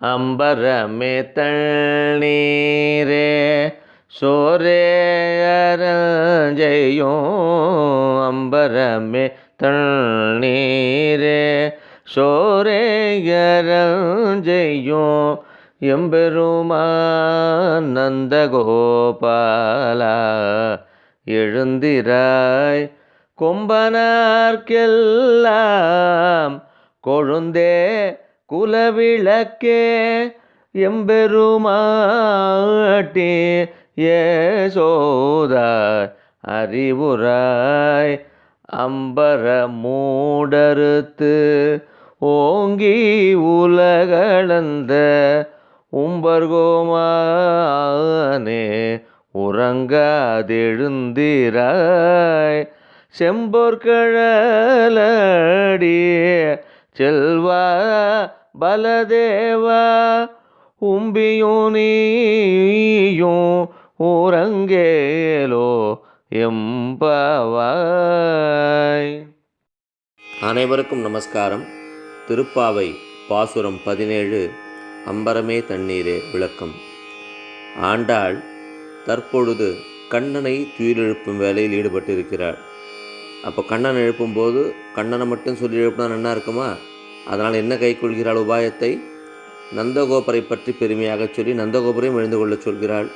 அம்பரமே தண்ணீரே சோரே அரஞ்செய்யும் அம்பரமே தண்ணீரே சோரே அரஞ்செய்யும் எம்பெருமான் நந்தகோபாலா எழுந்திராய் கொம்பனார்க்கெல்லாம் கொழுந்தே குலவிளக்கே எம்பெருமாட்டி ஏசோதாய் அறிவுராய் அம்பர மூடறுத்து ஓங்கி உலகளந்த உம்பர்கோமானே உறங்காதெழுந்திராய். செம்பொற்கழலடி செல்வா பலதேவா உம்பியும் நீயும் உறங்கேலோ எம்பவாய். அனைவருக்கும் நமஸ்காரம். திருப்பாவை பாசுரம் பதினேழு அம்பரமே தண்ணீரே விளக்கம். ஆண்டாள் தற்பொழுது கண்ணனை துயிலெழுப்பும் வேலையில் ஈடுபட்டிருக்கிறாள். அப்போ கண்ணன் எழுப்பும்போது கண்ணனை மட்டும் சொல்லி எழுப்பினா நல்லா இருக்குமா? அதனால் என்ன கைக்கொள்கிறாள் உபாயத்தை? நந்தகோபரை பற்றி பெருமையாக சொல்லி நந்தகோபரையும் எழுந்து கொள்ளச் சொல்கிறாள்.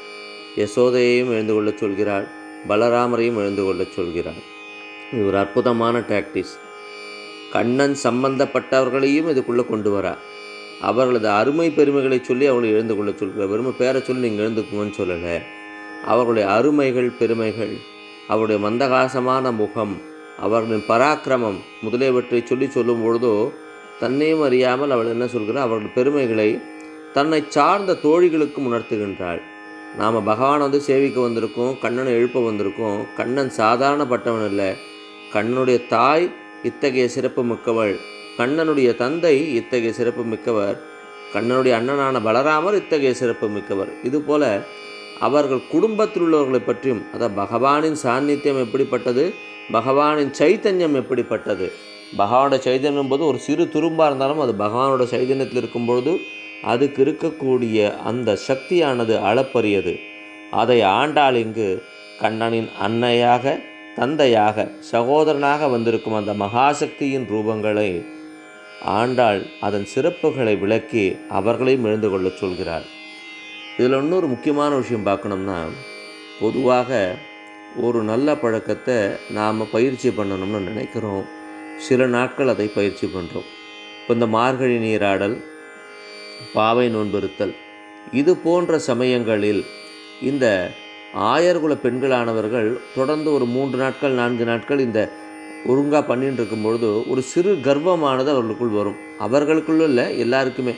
யசோதையையும் எழுந்து கொள்ளச் சொல்கிறாள். பலராமரையும் எழுந்து கொள்ளச் சொல்கிறாள். இது ஒரு அற்புதமான டாக்டிஸ் கண்ணன் சம்பந்தப்பட்டவர்களையும் இதுக்குள்ளே கொண்டு வரா. அவர்களது அருமை பெருமைகளை சொல்லி அவர்களை எழுந்து கொள்ள சொல்கிறார் வெறுமை பேரை சொல்லி நீங்கள் எழுந்துக்குங்கன்னு சொல்லலை. அவர்களுடைய அருமைகள் பெருமைகள் அவருடைய மந்தகாசமான முகம் அவர்களின் பராக்கிரமம் முதலியவற்றை சொல்லி சொல்லும் பொழுதோ தன்னையும் அறியாமல் அவள் என்ன சொல்கிறாள்? அவர்கள் பெருமைகளை தன்னை சார்ந்த தோழிகளுக்கும் உணர்த்துகின்றாள். நாம் பகவானை வந்து சேவிக்க வந்திருக்கோம் கண்ணனை எழுப்ப வந்திருக்கோம். கண்ணன் சாதாரணப்பட்டவன் இல்லை கண்ணனுடைய தாய் இத்தகைய சிறப்பு மிக்கவள். கண்ணனுடைய தந்தை இத்தகைய சிறப்பு மிக்கவர். கண்ணனுடைய அண்ணனான பலராமர் இத்தகைய சிறப்பு மிக்கவர். இதுபோல அவர்கள் குடும்பத்தில் உள்ளவர்களை பற்றியும் அதாவது பகவானின் சாநித்தியம் எப்படிப்பட்டது? பகவானின் சைத்தன்யம் எப்படிப்பட்டது? பகவானோட சைதன்யம் போது ஒரு சிறு துரும்பாக இருந்தாலும் அது பகவானோட சைதன்யத்தில் இருக்கும்பொழுது அதுக்கு இருக்கக்கூடிய அந்த சக்தியானது அளப்பரியது. அதை ஆண்டாள் இங்கு கண்ணனின் அன்னையாக தந்தையாக சகோதரனாக வந்திருக்கும் அந்த மகாசக்தியின் ரூபங்களை ஆண்டாள் அதன் சிறப்புகளை விளக்கி அவர்களையும் எழுந்து கொள்ளச் சொல்கிறார். இதில் இன்னொரு முக்கியமான விஷயம் பார்க்கணும்னா பொதுவாக ஒரு நல்ல பழக்கத்தை நாம் பயிற்சி பண்ணணும்னு நினைக்கிறோம். சில நாட்கள் அதை பயிற்சி பண்ணுறோம் இப்போ இந்த மார்கழி நீராடல் பாவை நோன்பெருத்தல் இது போன்ற சமயங்களில் இந்த ஆயர்குல பெண்களானவர்கள் தொடர்ந்து ஒரு மூன்று நாட்கள் நான்கு நாட்கள் இந்த ஒழுங்காக பண்ணிட்டு இருக்கும்பொழுது ஒரு சிறு கர்வமானது அவர்களுக்குள் வரும். அவர்களுக்குள்ள இல்லை எல்லாருக்குமே.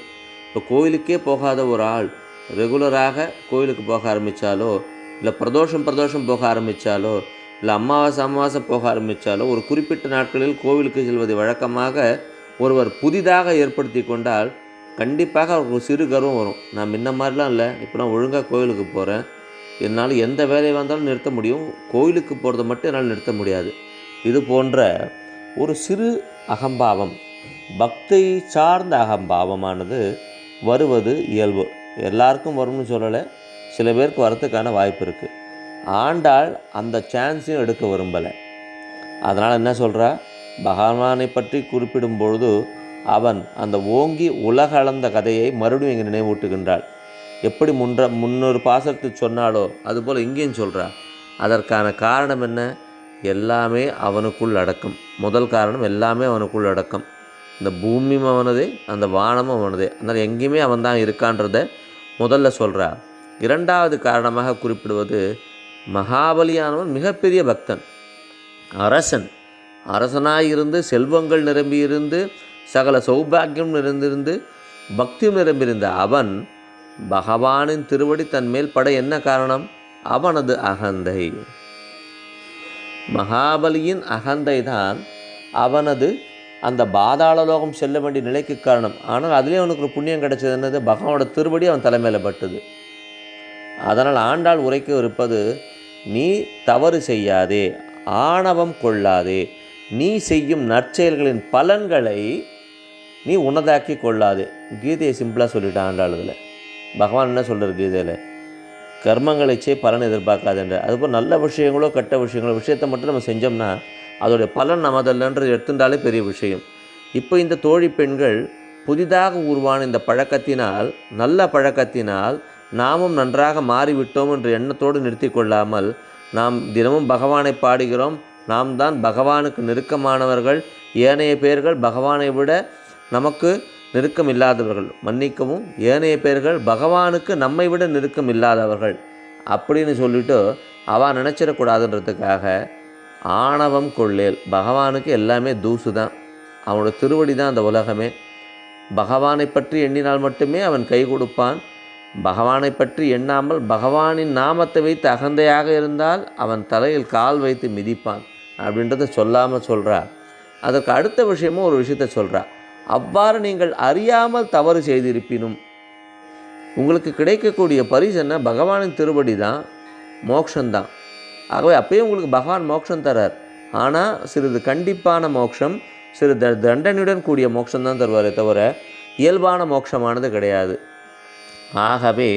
இப்போ கோயிலுக்கே போகாத ஒரு ஆள் ரெகுலராக கோயிலுக்கு போக ஆரம்பித்தாலோ இல்லை பிரதோஷம் பிரதோஷம் போக ஆரம்பித்தாலோ இல்லை அமாவாசை அமாவாசை போக ஆரம்பித்தாலோ ஒரு குறிப்பிட்ட நாட்களில் கோவிலுக்கு செல்வதை வழக்கமாக ஒருவர் புதிதாக ஏற்படுத்தி கொண்டால் கண்டிப்பாக அவருக்கு ஒரு சிறு கர்வம் வரும். நான் முன்ன மாதிரிலாம் இல்லை. இப்போ நான் ஒழுங்காக கோயிலுக்கு போகிறேன் என்னால் எந்த வேலையை வந்தாலும் நிறுத்த முடியும். கோயிலுக்கு போகிறத மட்டும் என்னால் நிறுத்த முடியாது. இது போன்ற ஒரு சிறு அகம்பாவம் பக்தி சார்ந்த அகம்பாவமானது வருவது இயல்பு. எல்லாருக்கும் வரும்னு சொல்லலை. சில பேருக்கு வரத்துக்கான வாய்ப்பு இருக்குது ஆண்டாள் அந்த சான்ஸையும் எடுக்க விரும்பலை. அதனால் என்ன சொல்கிறா பகவானை பற்றி குறிப்பிடும் பொழுது அவன் அந்த ஓங்கி உலகளந்த கதையை மறுபடியும் இங்கே நினைவூட்டுகின்றாள். எப்படி முன்ற முன்னொரு பாசத்தை சொன்னாலோ அதுபோல் இங்கேயும் சொல்கிறா அதற்கான காரணம் என்ன? எல்லாமே அவனுக்குள் அடக்கம். முதல் காரணம் எல்லாமே அவனுக்குள் அடக்கம். இந்த பூமியும் அவனதே அந்த வானமும் அவனதே. அதனால் எங்கேயுமே அவன் தான் இருக்கான்றத முதல்ல சொல்கிறா இரண்டாவது காரணமாக குறிப்பிடுவது மகாபலியானவன் மிகப்பெரிய பக்தன். அரசன். அரசனாயிருந்து செல்வங்கள் நிரம்பியிருந்து சகல சௌபாகியம் நிறைந்திருந்து பக்தியும் நிரம்பியிருந்த அவன் பகவானின் திருவடி தன் மேல் பட என்ன காரணம்? அவனது அகந்தை. மகாபலியின் அகந்தை தான் அவனது அந்த பாதாள லோகம் செல்ல வேண்டிய நிலைக்கு காரணம். ஆனால் அதுலேயும் அவனுக்கு ஒரு புண்ணியம் கிடைச்சது என்னது? பகவானோட திருவடி அவன் தலைமையில் பட்டது. அதனால் ஆண்டாள் உரைக்க இருப்பது நீ தவறு செய்யாதே ஆணவம் கொள்ளாதே. நீ செய்யும் நற்செயல்களின் பலன்களை நீ உன்னதாக்கி கொள்ளாதே. கீதையை சிம்பிளாக சொல்லிட்டான் ஆண்டாளுதில் பகவான் என்ன சொல்கிறார் கீதையில்? கர்மங்களை செய் பலன் எதிர்பார்க்காதுன்ற அதுபோல் நல்ல விஷயங்களோ கெட்ட விஷயங்களோ விஷயத்தை மட்டும் நம்ம செஞ்சோம்னா அதோடைய பலன் நமதல்லன்றது எடுத்துட்டாலே பெரிய விஷயம். இப்போ இந்த தோழி பெண்கள் புதிதாக உருவான இந்த பழக்கத்தினால் நல்ல பழக்கத்தினால் நாமும் நன்றாக மாறிவிட்டோம் என்ற எண்ணத்தோடு நிறுத்தி கொள்ளாமல் நாம் தினமும் பகவானை பாடுகிறோம். நாம் தான் பகவானுக்கு நெருக்கமானவர்கள். ஏனைய பேர்கள் பகவானை விட நமக்கு நெருக்கம் இல்லாதவர்கள் மன்னிக்கவும் ஏனைய பேர்கள் பகவானுக்கு நம்மை விட நெருக்கம் இல்லாதவர்கள் அப்படின்னு சொல்லிட்டு அவன் நினச்சிடக்கூடாதுன்றதுக்காக ஆணவம் கொள்ளேல். பகவானுக்கு எல்லாமே தூசு தான். அவனோட திருவடி தான் அந்த உலகமே. பகவானை பற்றி எண்ணினால் மட்டுமே அவன் கை கொடுப்பான். பகவானை பற்றி எண்ணாமல் பகவானின் நாமத்தை வைத்து அகந்தையாக இருந்தால் அவன் தலையில் கால் வைத்து மிதிப்பான் அப்படின்றத சொல்லாமல் சொல்கிறார் அதற்கு அடுத்த விஷயமும் ஒரு விஷயத்த சொல்கிறார் அவ்வாறு நீங்கள் அறியாமல் தவறு செய்திருப்பினும் உங்களுக்கு கிடைக்கக்கூடிய பரிசு என்ன? பகவானின் திருவடி தான் மோக்ஷந்தான் ஆகவே அப்பயும் உங்களுக்கு பகவான் மோட்சம் தரார். ஆனால் சிறிது கண்டிப்பான மோட்சம் சிறு த தண்டனையுடன் கூடிய மோட்சம் தான் தருவாரே தவிர இயல்பான மோட்சமானது கிடையாது. ஆகவே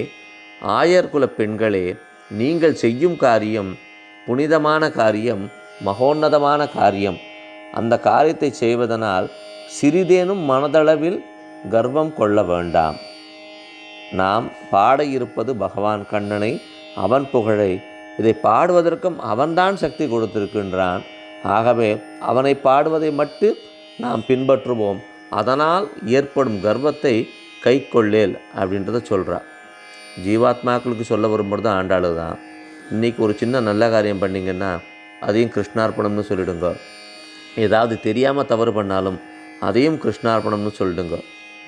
ஆயர்குல பெண்களே நீங்கள் செய்யும் காரியம் புனிதமான காரியம் மகோன்னதமான காரியம். அந்த காரியத்தை செய்வதனால் சிறிதேனும் மனதளவில் கர்வம் கொள்ள வேண்டாம். நாம் பாட இருப்பது பகவான் கண்ணனை அவன் புகழை. இதை பாடுவதற்கும் அவன்தான் சக்தி கொடுத்திருக்கின்றான். ஆகவே அவனை பாடுவதை மட்டும் நாம் பின்பற்றுவோம். அதனால் ஏற்படும் கர்வத்தை கை கொள்ளேல் அப்படின்றத சொல்கிறா ஜீவாத்மாக்களுக்கு சொல்ல வரும்போது தான் ஆண்டாளு தான். இன்றைக்கி ஒரு சின்ன நல்ல காரியம் பண்ணிங்கன்னா அதையும் கிருஷ்ணார்ப்பணம்னு சொல்லிடுங்க. ஏதாவது தெரியாமல் தவறு பண்ணாலும் அதையும் கிருஷ்ணார்ப்பணம்னு சொல்லிடுங்க.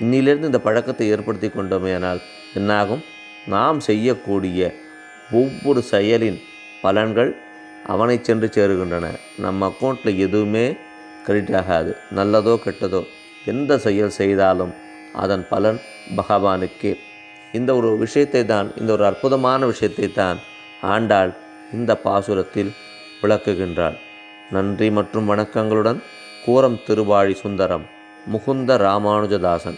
இன்னிலிருந்து இந்த பழக்கத்தை ஏற்படுத்தி கொண்டோமே ஆனால் என்னாகும்? நாம் செய்யக்கூடிய ஒவ்வொரு செயலின் பலன்கள் அவனை சென்று சேருகின்றன. நம்ம அக்கௌண்ட்டில் எதுவுமே கிரெடிட் ஆகாது. நல்லதோ கெட்டதோ எந்த செயல் செய்தாலும் அதன் பலன் பகவானுக்கே. இந்த ஒரு விஷயத்தை தான் இந்த ஒரு அற்புதமான விஷயத்தை தான் ஆண்டாள் இந்த பாசுரத்தில் விளக்குகின்றாள். நன்றி மற்றும் வணக்கங்களுடன் கூரம் திருவாழி சுந்தரம் முகுந்த ராமானுஜதாசன்.